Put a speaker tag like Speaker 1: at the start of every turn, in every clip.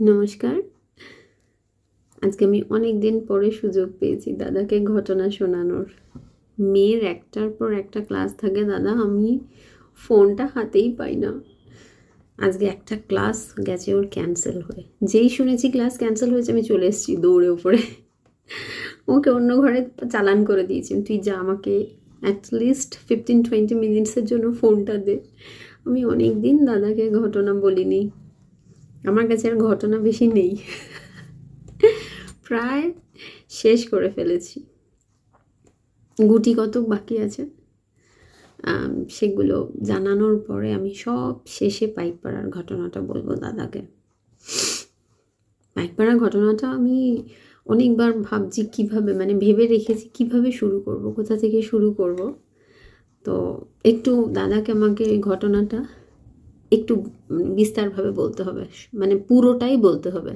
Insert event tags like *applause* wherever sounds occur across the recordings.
Speaker 1: নমস্কার। আজকে আমি অনেক দিন পরে সুযোগ পেয়েছি দাদাকে ঘটনা শোনানোর। মেয়ের একটার পর একটা ক্লাস থাকে, দাদা আমি ফোনটা হাতেই পাই না। আজকে একটা ক্লাস গেছে ওর ক্যান্সেল হয়ে। যেই শুনেছি ক্লাস ক্যান্সেল হয়েছে, আমি চলে এসেছি দৌড়ে উপরে। ওকে অন্য ঘরে চালান করে দিয়েছি। তুই যা আমাকে অ্যাটলিস্ট ফিফটিন টোয়েন্টি মিনিটসের জন্য ফোনটা দে। আমি অনেক দিন দাদাকে ঘটনা বলিনি। আমার কাছে আর ঘটনা বেশি নেই। প্রায় শেষ করে ফেলেছি। গুটি কতক বাকি আছে? সেগুলো জানানোর পরে আমি সব শেষে পাইক পাড়ার ঘটনাটা বলব দাদাকে। পাইক পাড়ার ঘটনাটা আমি অনেকবার ভাবছি কীভাবে মানে ভেবে রেখেছি কীভাবে শুরু করব, কোথা থেকে শুরু করব। তো একটু দাদাকে আমাকে ঘটনাটা একটু বিস্তারভাবে বলতে হবে মানে পুরোটাই বলতে হবে।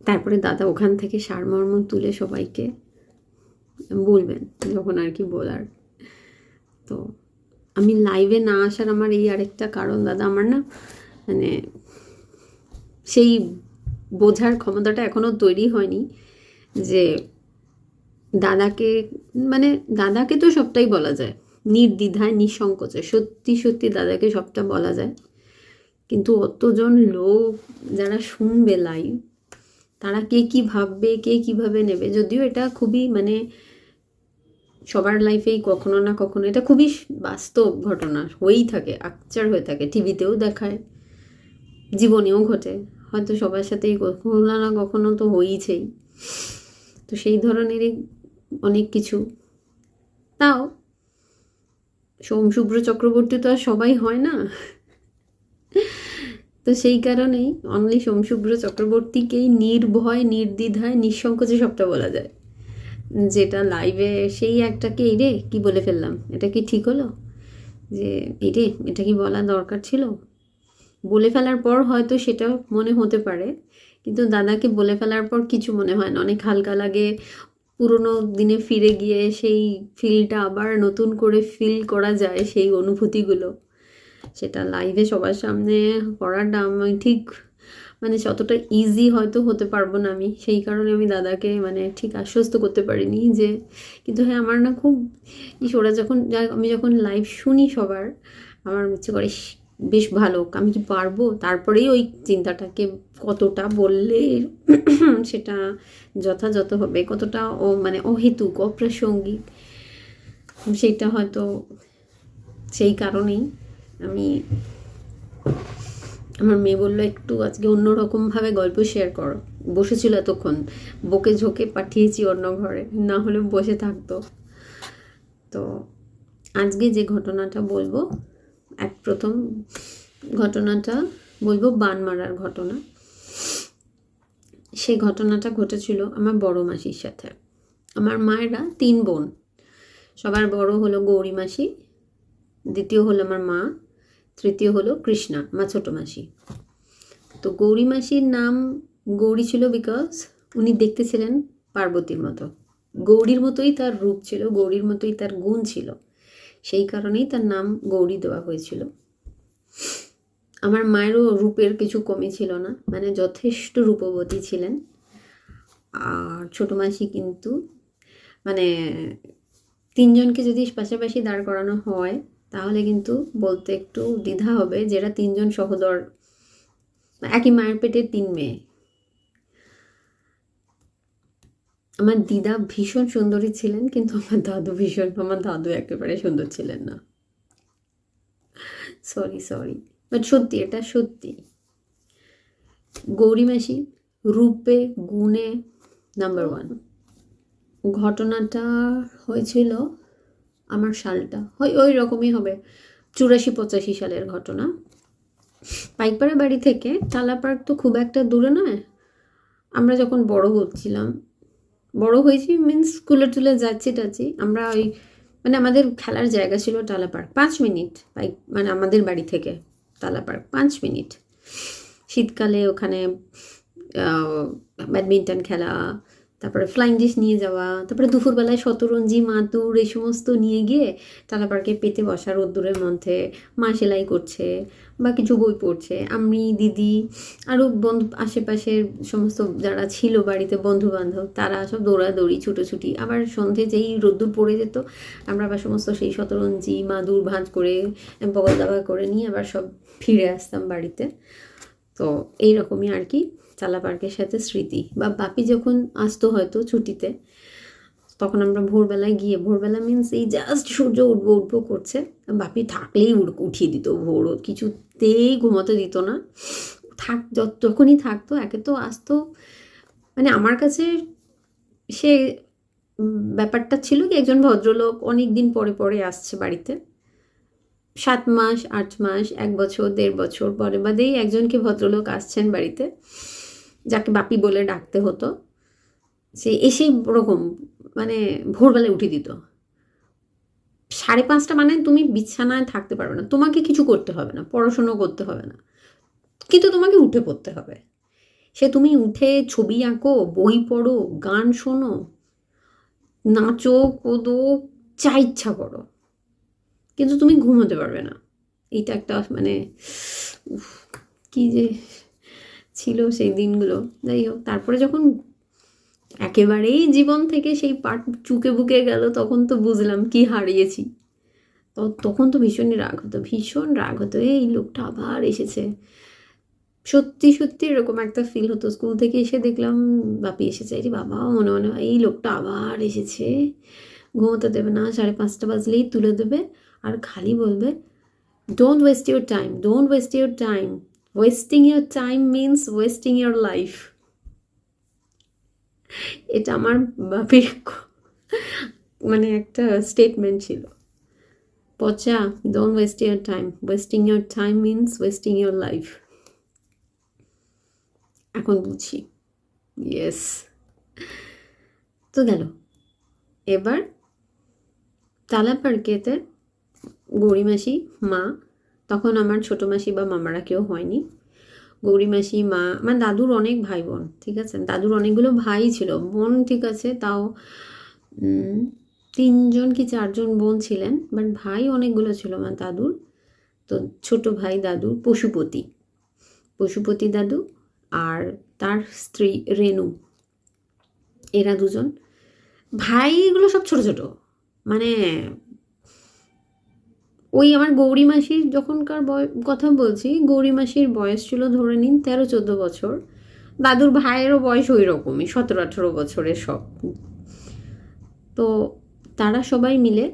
Speaker 1: তারপরে দাদা ওখান থেকে সারমর্ম তুলে সবাইকে বলবেন, যখন আর কি বলার। তো আমি লাইভে না আসার আমার এই আরেকটা কারণ দাদা আমার না মানে সেই বোঝার ক্ষমতাটা এখনও তৈরি হয়নি যে দাদাকে মানে দাদাকে তো সবটাই বলা যায়। নির্দ্বিধায়, নিঃসংকোচে। সত্যি সত্যি দাদাকে সবটা বলা যায়। কিন্তু অতজন লোক যারা শুনবে লাইভ তারা কে কি ভাববে, কে কীভাবে নেবে? যদিও এটা খুবই মানে সবার লাইফেই কখনো না কখনো এটা খুবই বাস্তব ঘটনা হয়েই থাকে আকচার হয়ে থাকে টিভিতেও দেখায়, জীবনেও ঘটে। হয়তো সবার সাথেই কখনো না কখনো তো হয়েইছেই তো সেই ধরনেরই অনেক কিছু। তাও সোম শুভ্র চক্রবর্তী তো আর সবাই হয় না। তো সেই কারণেই অনলি সোম সোমশুভ্র চক্রবর্তীকেই নির্ভয়, নির্দ্বিধায়, নিঃসংকোচে সবটা বলা যায়। যেটা লাইভে সেই একটাকে, এই রে, কি বলে ফেললাম? এটা কি ঠিক হলো? যে, এই রে, এটা কি বলা দরকার ছিল? বলে ফেলার পর হয়তো সেটা মনে হতে পারে, কিন্তু দাদাকে বলে ফেলার পর কিছু মনে হয় না। অনেক হালকা লাগে পুরোনো দিনে ফিরে গিয়ে সেই ফিলটা আবার নতুন করে ফিল করা যায় সেই অনুভূতিগুলো। সেটা লাইভে সবার সামনে করাটা আমি ঠিক মানে যতটা ইজি হয়তো হতে পারব না আমি। সেই কারণে আমি দাদাকে মানে ঠিক আশ্বস্ত করতে পারিনি যে কিন্তু হ্যাঁ আমার না খুব ওরা যখন আমি যখন লাইভ শুনি সবার আমার ইচ্ছে করে "ইস, বেশ ভালো, আমি কি পারব? তারপরেই ওই চিন্তাটাকে কতটা বললে *clears throat* সেটা যথাযথ হবে, কতটা ও মানে অহেতুক, অপ্রাসঙ্গিক, সেটা হয়তো সেই কারণেই আমি, আমার মেয়ে বলল, একটু আজকে অন্যরকমভাবে গল্প শেয়ার করো। বসেছিল এতক্ষণ, বকে ঝোঁকে পাঠিয়েছি অন্য ঘরে, না হলে বসে থাকতো। তো আজকে যে ঘটনাটা বলব এক প্রথম ঘটনাটা বলব বান মারার ঘটনা। সেই ঘটনাটা ঘটেছিল আমার বড় মাসির সাথে। আমার মায়েরা তিন বোন। সবার বড় হলো গৌরী মাসি, দ্বিতীয় হলো আমার মা, তৃতীয় হলো কৃষ্ণা আমার ছোটো মাসি। তো গৌরী মাসির নাম গৌরী ছিল বিকজ উনি দেখতে ছিলেন পার্বতীর মতো। গৌরীর মতোই তার রূপ ছিল, গৌরীর মতোই তার গুণ ছিল। সেই কারণেই তার নাম গৌরী দেওয়া হয়েছিল। আমার মায়েরও রূপের কিছু কমই ছিল না মানে যথেষ্ট রূপবতী ছিলেন। আর ছোটো মাসি কিন্তু মানে তিনজনকে যদি পাশাপাশি দাঁড় করানো হয়, তাহলে কিন্তু বলতে একটু দ্বিধা হবে যেটা তিনজন সহোদর, একই মায়ের পেটের তিন মেয়ে। আমার দিদা ভীষণ সুন্দরী ছিলেন, কিন্তু আমার দাদু ভীষণ, আমার দাদু একেবারে সুন্দর ছিলেন না। সরি সরি বাট সত্যি, এটা সত্যি। গৌরী মাসি, রূপে গুণে নাম্বার ওয়ান ঘটনাটা হয়েছিল আমার সালটা, হয় ওই রকমই হবে। চুরাশি পঁচাশি সালের ঘটনা। পাইকপাড়া বাড়ি থেকে পার্ক তো খুব একটা দূরে নয়। আমরা যখন বড় হচ্ছিলাম বড় হয়েছি মিনস স্কুলে টুলে যাচ্ছি টাচ্ছি। আমরা ওই মানে আমাদের খেলার জায়গা ছিল টালা পার্ক পাঁচ মিনিট বাইক মানে আমাদের বাড়ি থেকে টালা পার্ক পাঁচ মিনিট। শীতকালে ওখানে ব্যাডমিন্টন খেলা তারপরে ফ্লাইং ডিশ নিয়ে যাওয়া, তারপরে দুপুরবেলায় শতরঞ্জি মাতুর এই সমস্ত নিয়ে গিয়ে টালা পার্কে পেতে বসা রোদ্দুরের মধ্যে মা সেলাই করছে বা কিছু বই পড়ছে, আমি, দিদি আরও বন্ধু, আশেপাশের সমস্ত যারা ছিল বাড়িতে বন্ধু বান্ধব তারা সব দৌড়াদৌড়ি, ছুটোছুটি, আবার সন্ধে যেই রোদ্দুর পড়ে যেত, আমরা আবার সমস্ত সেই শতরঞ্জি, মাদুর ভাঁজ করে বগল দাবা করে নিয়ে আবার সব ফিরে আসতাম বাড়িতে। তো এইরকমই আর কি। চালা পার্কের সাথে স্মৃতি। বা বাপি যখন আসতো হয়তো ছুটিতে, তখন আমরা ভোরবেলায় গিয়ে, ভোরবেলা মিন্স এই জাস্ট সূর্য উঠবো উঠবো করছে, বাপি থাকলেই উঠিয়ে দিত ভোর কিছুতেই ঘুমাতে দিত না। থাক যখনই থাকতো, একে তো আসতো মানে আমার কাছে সে ব্যাপারটা ছিল কি, একজন ভদ্রলোক অনেক দিন পরে পরে আসছে বাড়িতে। সাত মাস, আট মাস, এক বছর, দেড় বছর, পরে বাদেই একজনকে ভদ্রলোক আসছেন বাড়িতে। যাকে বাপি বলে ডাকতে হতো, সে এসে ওরকম মানে ভোরবেলায় উঠে দিত। সাড়ে পাঁচটা মানে তুমি বিছানায় থাকতে পারবে না। তোমাকে কিছু করতে হবে না পড়াশুনো করতে হবে না। কিন্তু তোমাকে উঠে পড়তে হবে। সে তুমি উঠে ছবি আঁকো, বই পড়ো, গান শোনো, নাচো, কোদো, যা ইচ্ছা করো। কিন্তু তুমি ঘুমোতে পারবে না। এইটা একটা মানে কি যে ছিল সেই দিনগুলো। যাই হোক, তারপরে যখন একেবারেই জীবন থেকে সেই পাট চুকে বুকে গেল, তখন তো বুঝলাম কি হারিয়েছি। তো তখন তো ভীষণই রাগ হতো, ভীষণ রাগ হতো, এই লোকটা আবার এসেছে। সত্যি সত্যি এরকম একটা ফিল হতো। স্কুল থেকে এসে দেখলাম, বাপি, এসেছে? এই বাবা, মনে মনে হয় এই লোকটা আবার এসেছে। ঘুমোতে দেবে না, সাড়ে পাঁচটা বাজলেই তুলে দেবে আর খালি বলবে don't waste your time don't waste your time wasting your time means wasting your life এটা আমার বাপের মানে একটা স্টেটমেন্ট ছিল। পচা don't waste your time wasting your time means wasting your life এখন বুঝি। ইয়েস তো গেল। এবার তালা পার্কেতে গৌরী মাসি, মা তখন আমার ছোটো মাসি বা মামারা কেউ হয়নি। গৌরী মাসি, মা আমার দাদুর অনেক ভাই বোন ঠিক আছে? দাদুর অনেকগুলো ভাই ছিল, বোন ঠিক আছে, তাও তিনজন কি চারজন বোন ছিলেন বাট ভাই অনেকগুলো ছিল আমার দাদুর। তো ছোট ভাই দাদু পশুপতি পশুপতি দাদু আর তার স্ত্রী রেনু, এরা দুজন। ভাইগুলো সব ছোট ছোট মানে ওই আমার গৌরী মাসির যখনকার কথা বলছি, গৌরী মাসির বয়স ছিল ধরে নিন তেরো, চোদ্দ বছর। দাদুর ভাইয়েরও বয়স ওই রকমই, সতেরো, আঠেরো বছরের সব। তো তারা সবাই মিলে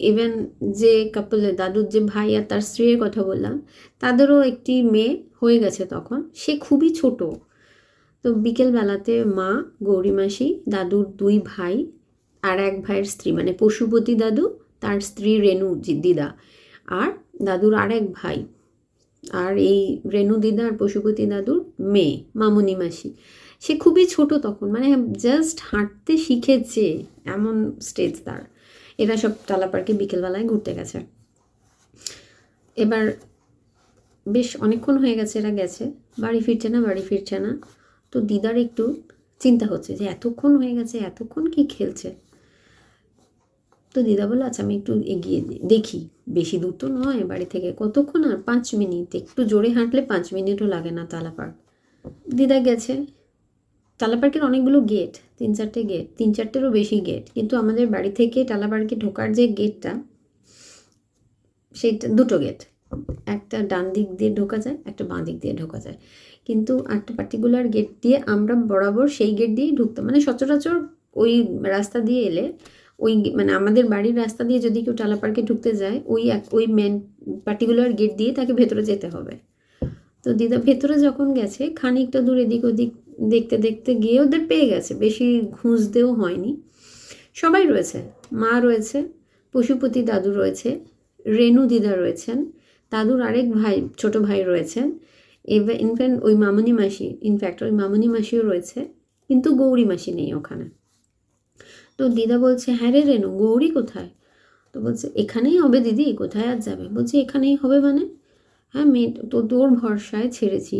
Speaker 1: ইভেন যে কাপলে দাদুর যে ভাই আর তার স্ত্রীর কথা বললাম, তাদেরও একটি মেয়ে হয়ে গেছে তখন। সে খুবই ছোট। তো বিকেলবেলাতে মা, গৌরী মাসি, দাদুর দুই ভাই আর এক ভাইয়ের স্ত্রী মানে পশুপতি দাদু, তার স্ত্রী রেণু দিদা আর দাদুর আরেক ভাই। আর এই রেণু দিদা আর পশুপতি দাদুর মেয়ে, মামুনি মাসি। সে খুবই ছোট তখন মানে জাস্ট হাঁটতে শিখেছে এমন স্টেজ তার। এরা সব টালা পার্কে বিকেলবেলায় ঘুরতে গেছে। এবার বেশ অনেকক্ষণ হয়ে গেছে এরা গেছে। বাড়ি ফিরছে না, বাড়ি ফিরছে না। তো দিদার একটু চিন্তা হচ্ছে যে এতক্ষণ হয়ে গেছে, এতক্ষণ কি খেলছে? তো দিদা বলল আচ্ছা আমি একটু এগিয়ে দেখি, বেশি দূর তো নয়, বাড়ি থেকে কতক্ষণ আর পাঁচ মিনিট, একটু জোরে হাঁটলে পাঁচ মিনিটও লাগে না তালা পার্ক দিদা গেছে টালা পার্কের অনেকগুলো গেট তিন চারটে গেট তিন চারটেরও বেশি গেট কিন্তু আমাদের বাড়ি থেকে টালা পার্কে ঢোকার যে গেটটা সেইটা দুটো গেট একটা ডান দিক দিয়ে ঢোকা যায়, একটা বাঁ দিক দিয়ে ঢোকা যায়। কিন্তু একটা পার্টিকুলার গেট দিয়ে আমরা বরাবর সেই গেট দিয়েই ঢুকতাম মানে সচরাচর ওই রাস্তা দিয়ে এলে ওই মানে আমাদের বাড়ির রাস্তা দিয়ে যদি কেউ টালা পার্কে ঢুকতে যায়, ওই এক, ওই মেন পার্টিকুলার গেট দিয়ে তাকে ভেতরে যেতে হবে। তো দিদা ভেতরে যখন গেছে, খানিকটা দূর এদিক ওদিক দেখতে দেখতে গিয়ে ওদের পেয়ে গেছে, বেশি খুঁজতেও হয়নি। সবাই রয়েছে, মা রয়েছে, পশুপতি দাদু রয়েছে রেণু দিদা রয়েছেন, দাদুর আরেক ভাই, ছোট ভাই রয়েছেন ইনফ্যাক্ট ওই মামনি মাসি ইনফ্যাক্ট ওই মামনি মাসিও রয়েছে, কিন্তু গৌরী মাসি নেই ওখানে। তো দিদা বলছে হ্যাঁ রে রেনু, গৌরী কোথায়? তো বলছে, এখানেই হবে দিদি, কোথায় আর যাবে? বলছে, এখানেই হবে মানে? হ্যাঁ মেয়ে, তো তোর ভরসায় ছেড়েছি।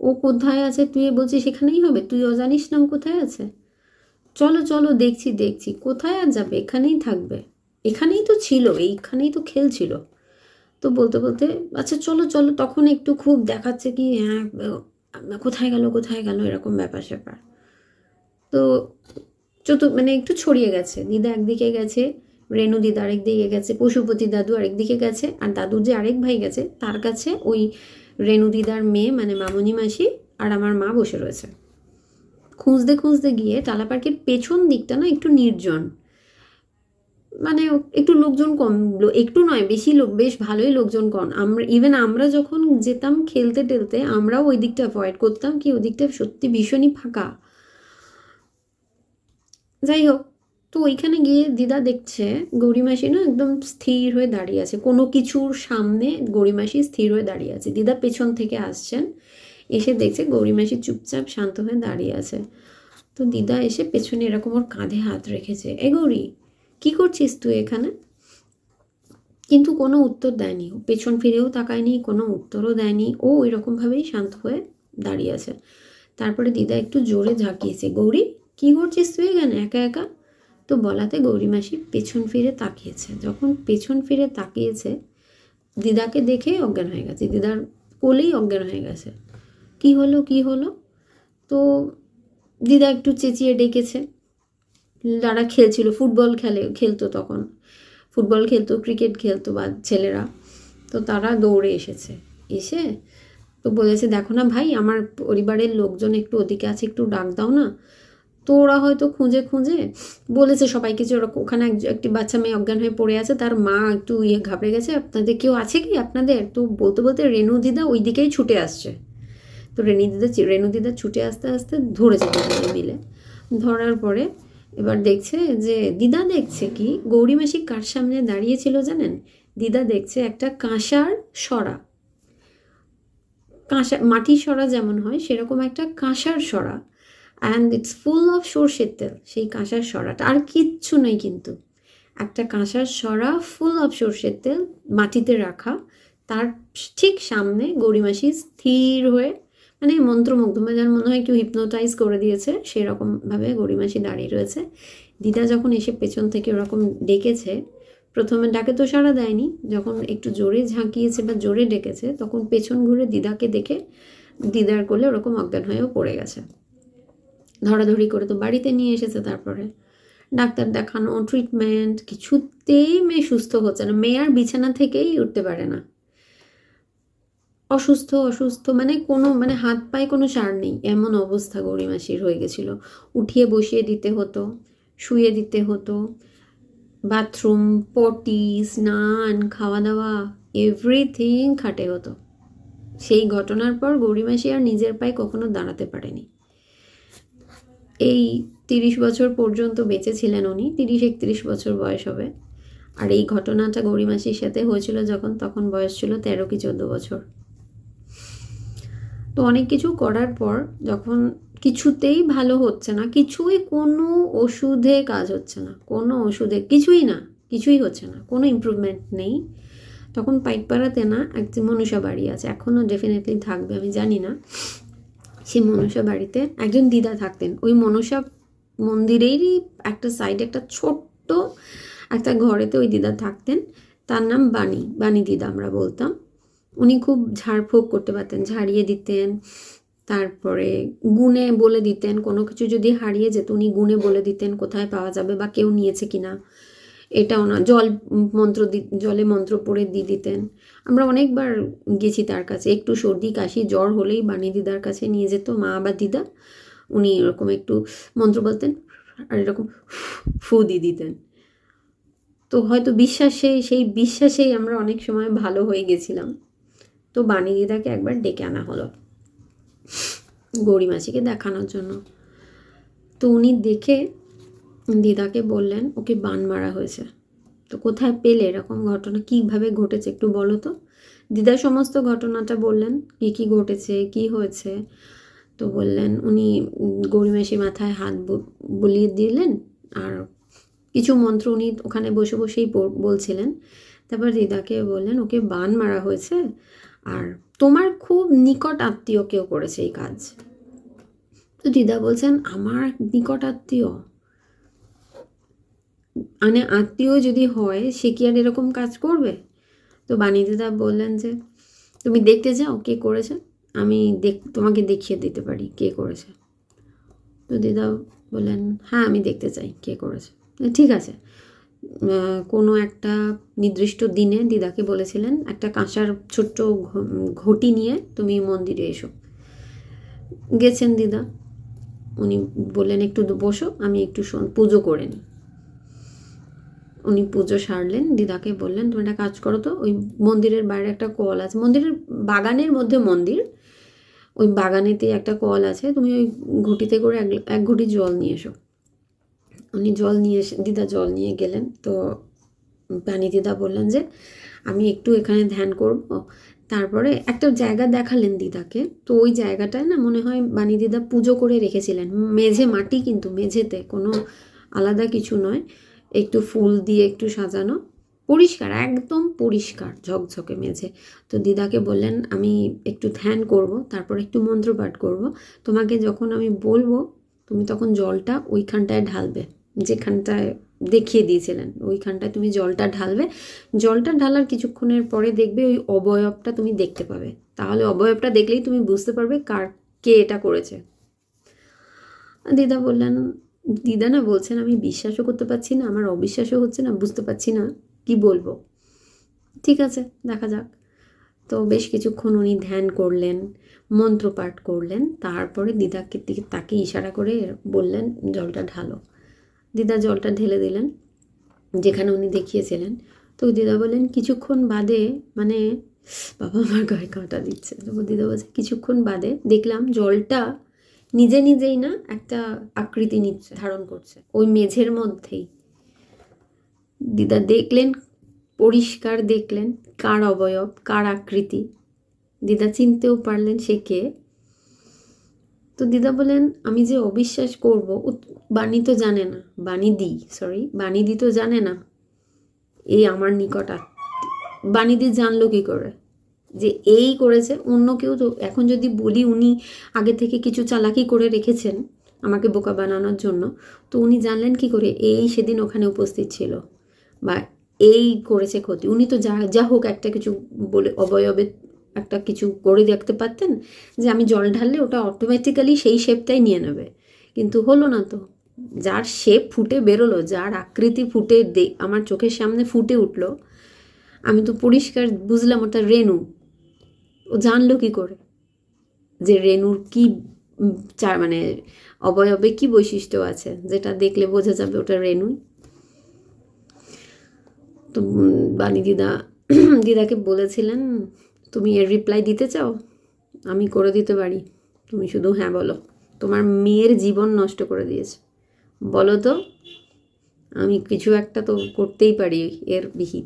Speaker 1: ও কোথায় আছে তুই বলছিস, সেখানেই হবে? তুই জানিস না ও কোথায় আছে? চলো চলো, দেখছি দেখছি। কোথায় আর যাবে? এখানেই থাকবে। এখানেই তো ছিল, এইখানেই তো খেলছিল। তো বলতে বলতে আচ্ছা চলো চলো। তখন একটু খুব দেখাচ্ছে কি হ্যাঁ কোথায় গেল কোথায় গেল? এরকম ব্যাপার স্যাপার তো চতু মানে একটু ছড়িয়ে গেছে। দিদা একদিকে গেছে রেণু দিদা আরেক দিকে গেছে, পশুপতি দাদু আরেক দিকে গেছে, আর দাদুর যে আরেক ভাই গেছে, তার কাছে ওই রেণু দিদার মেয়ে মানে মামনি মাসি আর আমার মা বসে রয়েছে। খুঁজতে খুঁজতে গিয়ে টালা পার্কের পেছন দিকটা না একটু নির্জন। মানে একটু লোকজন কম একটু নয়, বেশি লোক, বেশ ভালোই লোকজন কম। আমরা ইভেন আমরা যখন যেতাম খেলতে টেলতে, আমরাও ওই দিকটা অ্যাভয়েড করতাম কি ওই দিকটা সত্যি ভীষণই ফাঁকা। যাই হোক তো ওইখানে গিয়ে দিদা দেখছে গৌরীমাসি না একদম স্থির হয়ে দাঁড়িয়ে আছে। কোনো কিছুর সামনে গৌরীমাসি স্থির হয়ে দাঁড়িয়ে আছে। দিদা পেছন থেকে আসছেন, এসে দেখছে গৌরীমাসি চুপচাপ শান্ত হয়ে দাঁড়িয়ে আছে। তো দিদা এসে পেছনে এরকম ওর কাঁধে হাত রেখেছে। এ গৌরী, কী করছিস তুই এখানে? কিন্তু কোনো উত্তর দেয়নি। ও পেছন ফিরেও তাকায়নি, কোনো উত্তরও দেয়নি। ও ওই রকমভাবেই শান্ত হয়ে দাঁড়িয়ে আছে। তারপরে দিদা একটু জোরে ঝাঁকিয়েছে, গৌরী কী করছিস তুই এখানে? একা একা? তো বলাতে গৌরী মাসি পেছন ফিরে তাকিয়েছে। যখন পেছন ফিরে তাকিয়েছে, দিদাকে দেখে অজ্ঞান হয়ে গেছে। দিদার কোলেই অজ্ঞান হয়ে গেছে। কি হলো কি হলো? তো দিদা একটু চেঁচিয়ে ডেকেছে। যারা খেলছিল, ফুটবল খেলে, খেলতো তখন। ফুটবল খেলতো, ক্রিকেট খেলতো বা ছেলেরা। তো তারা দৌড়ে এসেছে। এসে তো বলেছে, দেখো না ভাই, আমার পরিবারের লোকজন একটু ওদিকে আছে, একটু ডাক দাও না। তো ওরা হয়তো খুঁজে খুঁজে বলেছে সবাইকে যে ওরকম ওখানে এক- একটি বাচ্চা মেয়ে অজ্ঞান হয়ে পড়ে আছে, তার মা একটু ইয়ে ঘাবড়ে গেছে, আপনাদের কেউ আছে কি আপনাদের? তো বলতে বলতে রেণু দিদা ওই দিকেই ছুটে আসছে। তো রেণু দিদা রেণু দিদা ছুটে আসতে আসতে ধরেছে দুজনে মিলে। ধরার পরে এবার দেখছে যে দিদা দেখছে কি, গৌরী মাসি কার সামনে দাঁড়িয়েছিল জানেন? দিদা দেখছে একটা কাঁসার সরা। কাঁসা মাটির সরা যেমন হয়, সেরকম একটা কাঁসার সরা। অ্যান্ড ইটস ফুল অফ সর্ষের তেল, সেই কাঁসার সরাটা। আর কিচ্ছু নেই কিন্তু। একটা কাঁসার সরা ফুল অফ সর্ষের তেল, মাটিতে রাখা। তার ঠিক সামনে গৌরীমাসি স্থির হয়ে মানে মন্ত্রমুগ্ধ। মানে যেন মনে হয় কেউ হিপনোটাইজ করে দিয়েছে, সেরকমভাবে গরিমাসি দাঁড়িয়ে রয়েছে। দিদা যখন এসে পেছন থেকে ওরকম ডেকেছে, প্রথমে ডাকে তো সাড়া দেয়নি, যখন একটু জোরে ঝাঁকিয়েছে বা জোরে ডেকেছে, তখন পেছন ঘুরে দিদাকে দেখে দিদার কোলে ওরকম অজ্ঞান হয়েও পড়ে গেছে। ধরাধরি করে তো বাড়িতে নিয়ে এসেছে তারপরে। ডাক্তার দেখানো ট্রিটমেন্ট কিছুতেই মেয়ে সুস্থ হচ্ছে না। মেয়ে আর বিছানা থেকেই উঠতে পারে না। অসুস্থ অসুস্থ মানে কোনো মানে হাত পায়ে কোনো সার নেই। এমন অবস্থা গৌরীমাসির হয়ে গেছিল। উঠিয়ে বসিয়ে দিতে হতো, শুয়ে দিতে হতো। বাথরুম, পটি, স্নান খাওয়া দাওয়া এভরিথিং খাটে হতো। সেই ঘটনার পর গৌরীমাসি আর নিজের পায়ে কখনো দাঁড়াতে পারেনি। এই তিরিশ বছর পর্যন্ত বেঁচে ছিলেন উনি, তিরিশ, একত্রিশ বছর বয়স হবে। আর এই ঘটনাটা গৌরীমাসির সাথে হয়েছিল যখন, তখন বয়স ছিল তেরো কি চোদ্দ বছর। তো অনেক কিছু করার পর যখন কিছুতেই ভালো হচ্ছে না, কিছুই কোনো ওষুধে কাজ হচ্ছে না, কোনো ওষুধে কিছুই না, কিছুই হচ্ছে না, কোনো ইমপ্রুভমেন্ট নেই। তখন পাইকপাড়াতে না একটি মনুষা বাড়ি আছে এখনও ডেফিনেটলি থাকবে, আমি জানি না। সেই মনসা বাড়িতে একজন দিদা থাকতেন। ওই মনসা মন্দিরেরই একটা সাইডে একটা ছোট্ট একটা ঘরেতে ওই দিদা থাকতেন। তার নাম বাণী বাণী দিদা আমরা বলতাম। উনি খুব ঝাড়ফুঁক করতে পারতেন, ঝাড়িয়ে দিতেন, তারপরে গুণে বলে দিতেন। কোনো কিছু যদি হারিয়ে যেত, উনি গুণে বলে দিতেন কোথায় পাওয়া যাবে বা কেউ নিয়েছে এটাও না জল মন্ত্র জলে মন্ত্র পড়ে দিয়ে দিতেন। আমরা অনেকবার গেছি তার কাছে। একটু সর্দি, কাশি, জ্বর হলেই বাণী দিদার কাছে নিয়ে যেত, মা বা দিদা। উনি এরকম একটু মন্ত্র বলতেন আর এরকম ফু দিয়ে দিতেন। তো হয়তো বিশ্বাসে, সেই বিশ্বাসেই আমরা অনেক সময় ভালো হয়ে গেছিলাম। তো বাণী দিদাকে একবার ডেকে আনা হলো গৌরীমাসিকে দেখানোর জন্য। তো উনি দেখে দিদাকে বললেন, ওকে বান মারা হয়েছে। তো কোথায় পেলে? এরকম ঘটনা কীভাবে ঘটেছে একটু বলো তো। দিদা সমস্ত ঘটনাটা বললেন, কী কী ঘটেছে, কি হয়েছে? তো বললেন, উনি গরিমাসি মাথায় হাত বুলিয়ে দিলেন, আর কিছু মন্ত্র উনি ওখানে বসে বসেই বলছিলেন। তারপর দিদাকে বললেন, ওকে বান মারা হয়েছে, আর তোমার খুব নিকট আত্মীয় কেউ করেছে এই কাজ। তো দিদা বলছেন, আমার নিকট আত্মীয়? মানে আত্মীয় যদি হয়, সে কি আর এরকম কাজ করবে? তো বাণী দিদা বললেন যে, তুমি দেখতে যাও কে করেছে, আমি দেখ, তোমাকে দেখিয়ে দিতে পারি কে করেছে। তো দিদা বললেন হ্যাঁ আমি দেখতে চাই কে করেছে। ঠিক আছে। কোনো একটা নির্দিষ্ট দিনে দিদাকে বলেছিলেন, একটা কাঁসার ছোট্ট ঘটি নিয়ে তুমি মন্দিরে এসো। গেছেন দিদা। উনি বললেন, একটু বসো, আমি একটু পুজো করে নিই। উনি পুজো সারলেন, দিদাকে বললেন, তুমি একটা কাজ করো তো, ওই মন্দিরের বাইরে একটা কল আছে, মন্দিরের বাগানের মধ্যে মন্দির, ওই বাগানেতে একটা কল আছে, তুমি ওই ঘটিতে করে এক এক ঘটি জল নিয়ে এসো। উনি জল নিয়ে এসে, দিদা জল নিয়ে গেলেন, তো পানি দিদা বললেন যে, আমি একটু এখানে ধ্যান করব। তারপরে একটা জায়গা দেখালেন দিদাকে, তো ওই জায়গাটায় না মনে হয় বাণী দিদা পুজো করে রেখেছিলেন, মেঝে মাটি কিন্তু, মেঝেতে কোনো আলাদা কিছু নয়। একটু ফুল দিয়ে একটু সাজানো। পরিষ্কার, একদম পরিষ্কার, ঝকঝকে মেঝে। তো দিদাকে বললেন, আমি একটু ধ্যান করব, তারপর একটু মন্ত্রপাঠ করব। তোমাকে যখন আমি বলব, তুমি তখন জলটা ওইখানটায় ঢালবে। যেখানটায় দেখিয়ে দিয়েছিলেন, ওইখানটায় তুমি জলটা ঢালবে। জলটা ঢালার কিছুক্ষণের পরে দেখবে ওই অবয়বটা তুমি দেখতে পাবে। তাহলে অবয়বটা দেখলেই তুমি বুঝতে পারবে কার কে এটা করেছে। দিদা বললেন দিদা না বলছেন, আমি বিশ্বাসও করতে পারছি না, আমার অবিশ্বাসও হচ্ছে না, বুঝতে পারছি না, কি বলব? ঠিক আছে, দেখা যাক। তো বেশ কিছুক্ষণ উনি ধ্যান করলেন মন্ত্রপাঠ করলেন, তারপরে দিদাকে দিকে তাকে ইশারা করে বললেন, জলটা ঢালো। দিদা জলটা ঢেলে দিলেন, যেখানে উনি দেখিয়েছিলেন। তো দিদা বললেন, কিছুক্ষণ বাদে মানে বাবা আমার গায়ে কাঁটা দিচ্ছে। তো দিদা বলছে, কিছুক্ষণ বাদে দেখলাম জলটা নিজে নিজেই না একটা আকৃতি নিচ্ছে, ধারণ করছে। ওই মেঝের মধ্যেই। দিদা দেখলেন, পরিষ্কার দেখলেন কার অবয়ব, কার আকৃতি। দিদা চিনতেও পারলেন সে কে। তো দিদা বলেন আমি যে অবিশ্বাস করব বাণী তো জানে না। বাণী দি সরি বাণী দি তো জানে না। এই আমার নিকট বাণী দি জানলো কী করে? যে এই করেছে, অন্য কেউ তো, এখন যদি বলি উনি আগে থেকে কিছু চালাকি করে রেখেছেন আমাকে বোকা বানানোর জন্য, তো উনি জানলেন কি করে, এই সেদিন ওখানে উপস্থিত ছিল বা এই করেছে ক্ষতি। উনি তো যা যা হোক একটা কিছু বলে, অবয়বে একটা কিছু করে দেখতে পারতেন যে আমি জল ঢাললে ওটা অটোমেটিক্যালি সেই শেপটাই নিয়ে নেবে। কিন্তু হলো না তো। যার শেপ ফুটে বেরোলো, যার আকৃতি ফুটে দে, আমার চোখের সামনে ফুটে উঠল, আমি তো পরিষ্কার বুঝলাম ওটা ও জানলো কি করে? যে রেণুর কি চার মানে অবয়বে কি বৈশিষ্ট্য আছে যেটা দেখলে বোঝা যাবে ওটা রেণুই তো বাণী দিদা, *clears throat* দিদাকে বলেছিলেন, তুমি এর রিপ্লাই দিতে চাও? আমি করে দিতে পারি। তুমি শুধু হ্যাঁ বলো। তোমার মেয়ের জীবন নষ্ট করে দিয়েছে। বলো তো আমি কিছু একটা তো করতেই পারি এর বিহিত।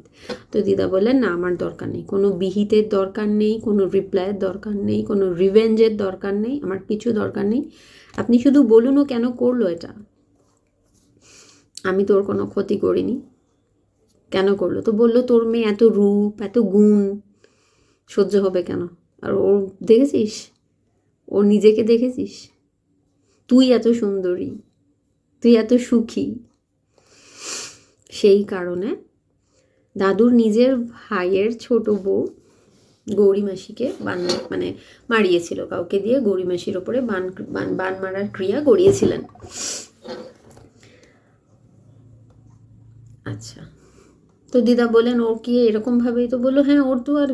Speaker 1: তো দিদা বললেন, না, আমার দরকার নেই। কোনো বিহিতের দরকার নেই, কোনো রিপ্লাইয়ের দরকার নেই, কোনো রিভেঞ্জের দরকার নেই, আমার কিছু দরকার নেই। আপনি শুধু বলুন ও কেন করল এটা। আমি তোর কোনো ক্ষতি করিনি। কেন করল? তো বলল, তোর মেয়ে এত রূপ, এত গুণ, সহ্য হবে কেন? আর ও দেখেছিস? ও নিজেকে দেখেছিস? তুই এত সুন্দরী, তুই এত সুখী। সেই কারণে দাদুর নিজের ভাইয়ের ছোট বউ গৌরী মাসিকে বান মানে মারিয়েছিল, কাউকে দিয়ে গৌরী মাসির ওপরে বান বান বান মারার ক্রিয়া গড়িয়েছিলেন। আচ্ছা। তো দিদা বলেন ওর কি এরকমভাবেই তো বলল? হ্যাঁ ওর তো আর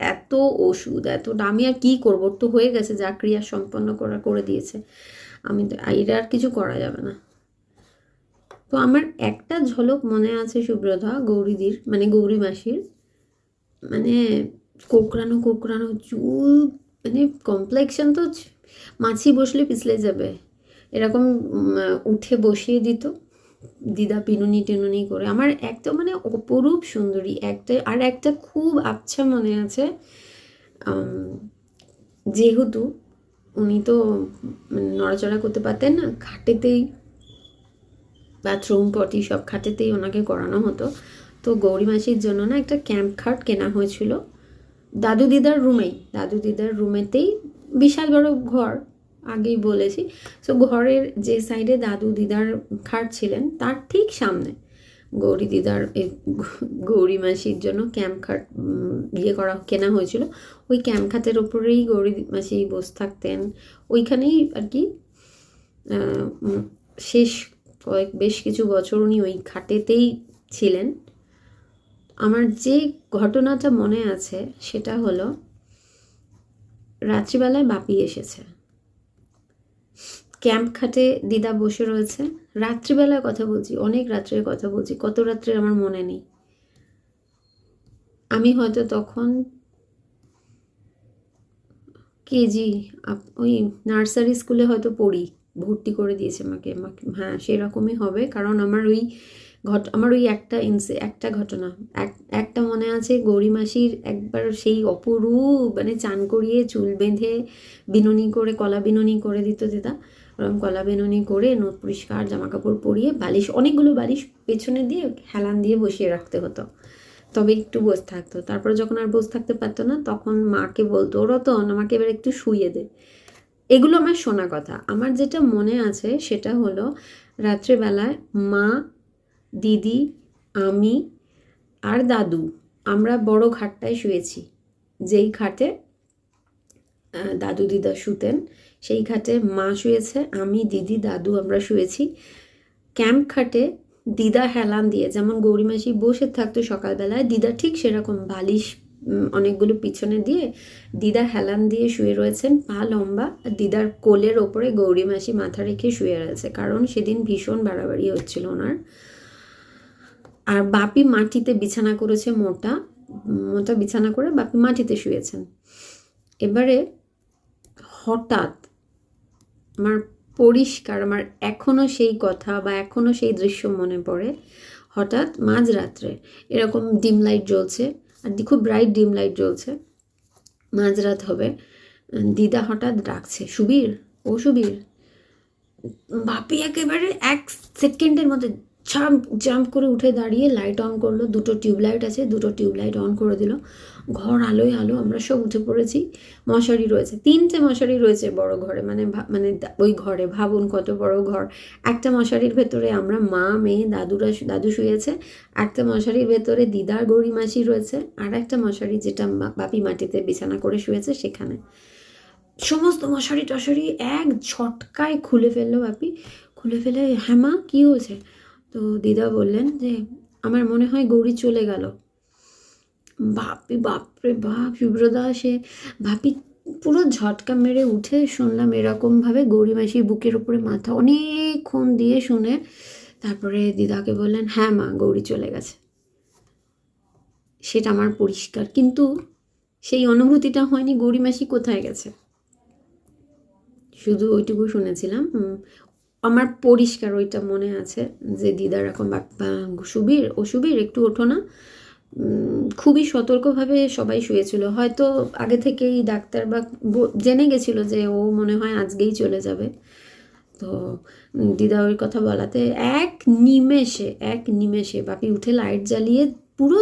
Speaker 1: এত ওষুধ, এত, আমি আর কী করব? ওর তো হয়ে গেছে, যা ক্রিয়া সম্পন্ন করা, করে দিয়েছে। আমি তো, এর আর কিছু করা যাবে না। তো আমার একটা ঝলক মনে আছে সুব্রতা গৌরীদির মানে গৌরী মাসির। মানে কোকড়ানো কোকড়ানো চুল মানে কমপ্লেক্সন তো মাছি বসলে পিছলে যাবে। এরকম উঠে বসিয়ে দিত। দিদা পিনুনি টিনুনি করে। আমার একটা মানে অপরূপ সুন্দরী, একটা, আর একটা খুব আবছা মনে আছে যেহেতু উনি তো মানে নড়াচড়া করতে পারতেন না, খাটেতেই বাথরুম পটি সব খাটেতেই ওনাকে করানো হতো। তো গৌরী মাসির জন্য না একটা ক্যাম্প খাট কেনা হয়েছিল। দাদু দিদার রুমেই, দাদু দিদার রুমেতেই বিশাল বড় ঘর, আগেই বলেছি। সো ঘরের যে সাইডে দাদু দিদার খাট ছিলেন, তার ঠিক সামনে গৌরী দিদার গৌরী মাসির জন্য ক্যাম্প খাট ইয়ে করা, কেনা হয়েছিল। ওই ক্যাম্প খাটের ওপরেই গৌরী মাসি বসে থাকতেন। ওইখানেই আর কি শেষ কয়েক, বেশ কিছু বছর উনি ওই খাটেতেই ছিলেন। আমার যে ঘটনাটা মনে আছে সেটা হলো, রাত্রিবেলায় বাপি এসেছে। ক্যাম্প খাটে দিদা বসে রয়েছে। রাত্রিবেলার কথা বলছি, অনেক রাত্রের কথা বলছি, কত রাত্রে আমার মনে নেই। আমি হয়তো তখন কেজি ওই নার্সারি স্কুলে হয়তো পড়ি। ভর্তি করে দিয়েছে আমাকে। হ্যাঁ সেরকমই হবে। কারণ আমার ওই ঘট, আমার ওই একটা ইনসে একটা ঘটনা। এক, একটা মনে আছে, গৌরী মাসির একবার সেই অপরূপ মানে চান করিয়ে চুল বেঁধে বিনুনি করে, কলা বিনুনি করে দিত দিদা। ওরকম কলা বিনুনি করে নোট পরিষ্কার জামা কাপড় পরিয়ে বালিশ, অনেকগুলো বালিশ পেছনে দিয়ে হেলান দিয়ে বসিয়ে রাখতে হতো। তবে একটু বসে থাকতো। তারপরে যখন আর বসে থাকতে পারতো না, তখন মাকে বলতো রতন আমাকে এবার একটু শুইয়ে দে। এগুলো আমার শোনা কথা। আমার যেটা মনে আছে সেটা হলো, রাত্রেবেলায় মা, দিদি, আমি আর দাদু আমরা বড় খাটটায় শুয়েছি। যেই খাটে দাদু দিদা শুতেন, সেই খাটে মা শুয়েছে, আমি, দিদি, দাদু আমরা শুয়েছি। ক্যাম্প খাটে দিদা হেলান দিয়ে, যেমন গৌরী মাসি বসে থাকতো সকালবেলায়, দিদা ঠিক সেরকম বালিশ অনেকগুলো পিছনে দিয়ে দিদা হেলান দিয়ে শুয়ে রয়েছেন, পা লম্বা। আর দিদার কোলের ওপরে গৌরী মাসি মাথা রেখে শুয়ে রয়েছে, কারণ সেদিন ভীষণ বাড়াবাড়ি হচ্ছিল ওনার। আর বাপি মাটিতে বিছানা করেছে মোটা মোটা বিছানা করে বাপি মাটিতে শুয়েছেন। এবারে হঠাৎ আমার পরিষ্কার, আমার এখনও সেই কথা বা এখনও সেই দৃশ্য মনে পড়ে। হঠাৎ মাঝরাত্রে এরকম ডিম লাইট জ্বলছে আর খুব ব্রাইট ডিম লাইট জ্বলছে। মাঝরাত হবে। দিদা হঠাৎ ডাকছে, সুবীর, ও সুবীর? বাপি একেবারে এক সেকেন্ডের মধ্যে জাম্প জাম্প করে উঠে দাঁড়িয়ে লাইট অন করল। দুটো টিউবলাইট আছে, দুটো টিউবলাইট অন করে দিল। ঘর আলোয় আলো, আমরা সব উঠে পড়েছি। মশারি রয়েছে, তিনটে মশারি রয়েছে বড় ঘরে। মানে মানে ওই ঘরে, ভাবুন কত বড় ঘর। একটা মশারির ভেতরে আমরা মা, মেয়ে, দাদুরা দাদু শুয়েছে। একটা মশারির ভেতরে দিদার গৌরী মাসি রয়েছে। আর একটা মশারি যেটা বাপি মাটিতে বিছানা করে শুয়েছে সেখানে। সমস্ত মশারি টশারি এক ঝটকায় খুলে ফেলল বাপি। খুলে ফেলে হ্যাঁ মা, কী হয়েছে? তো দিদা বললেন যে, আমার মনে হয় গৌরী চলে গেল। বাপরে বাপরে, বাপ সুব্রদা সে বাপি পুরো ঝটকা মেরে উঠে শুনলাম এরকমভাবে গৌরী মাসির বুকের উপরে মাথা অনেকক্ষণ দিয়ে শুনে তারপরে দিদাকে বললেন হ্যাঁ মা, গৌরী চলে গেছে। সেটা আমার পরিষ্কার। কিন্তু সেই অনুভূতিটা হয়নি গৌরী মাসি কোথায় গেছে। শুধু ওইটুকু শুনেছিলাম আমার পরিষ্কার ওইটা মনে আছে যে দিদার এখন সুবীর, ও সুবীর, একটু ওঠো না। খুবই সতর্কভাবে সবাই শুয়েছিল। হয়তো আগে থেকেই ডাক্তার বা জেনে গেছিল যে ও মনে হয় আজকেই চলে যাবে। তো দিদা ওই কথা বলাতে এক নিমেষে এক নিমেষে বাপি উঠে লাইট জ্বালিয়ে পুরো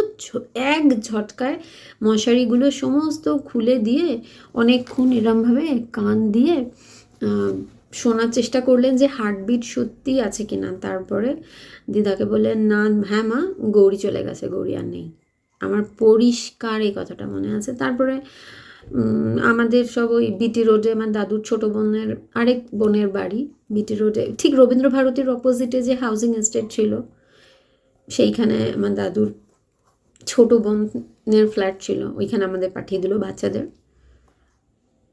Speaker 1: এক ঝটকায় মশারিগুলো সমস্ত খুলে দিয়ে অনেকক্ষণ এরমভাবে কান দিয়ে শোনার চেষ্টা করলেন যে হার্টবিট সত্যি আছে কিনা। তারপরে দিদাকে বললেন, না হ্যাঁ মা, গৌরী চলে গেছে, গৌরী আর নেই। আমার পরিষ্কার এই কথাটা মনে আছে। তারপরে আমাদের সব ওই বিটি রোডে আমার দাদুর ছোট বোনের আরেক বোনের বাড়ি বিটি রোডে ঠিক রবীন্দ্র ভারতীর অপোজিটে যে হাউজিং এস্টেট ছিল, সেইখানে আমার দাদুর ছোট বোনের ফ্ল্যাট ছিল। ওইখানে আমাদের পাঠিয়ে দিল বাচ্চাদের।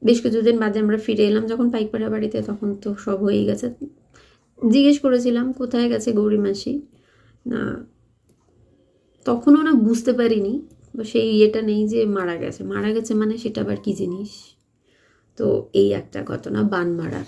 Speaker 1: বেশ কিছুদিন বাদে আমরা ফিরে এলাম, যখন পাইকপাড়া বাড়িতে তখন তো সব হয়ে গেছে। জিজ্ঞেস করেছিলাম, কোথায় গেছে গৌরী মাসি? না, তখনও না বুঝতে পারিনি সেই ইয়েটা নেই যে মারা গেছে। মারা গেছে মানে সেটা আবার কী জিনিস? তো এই একটা ঘটনা বান মারার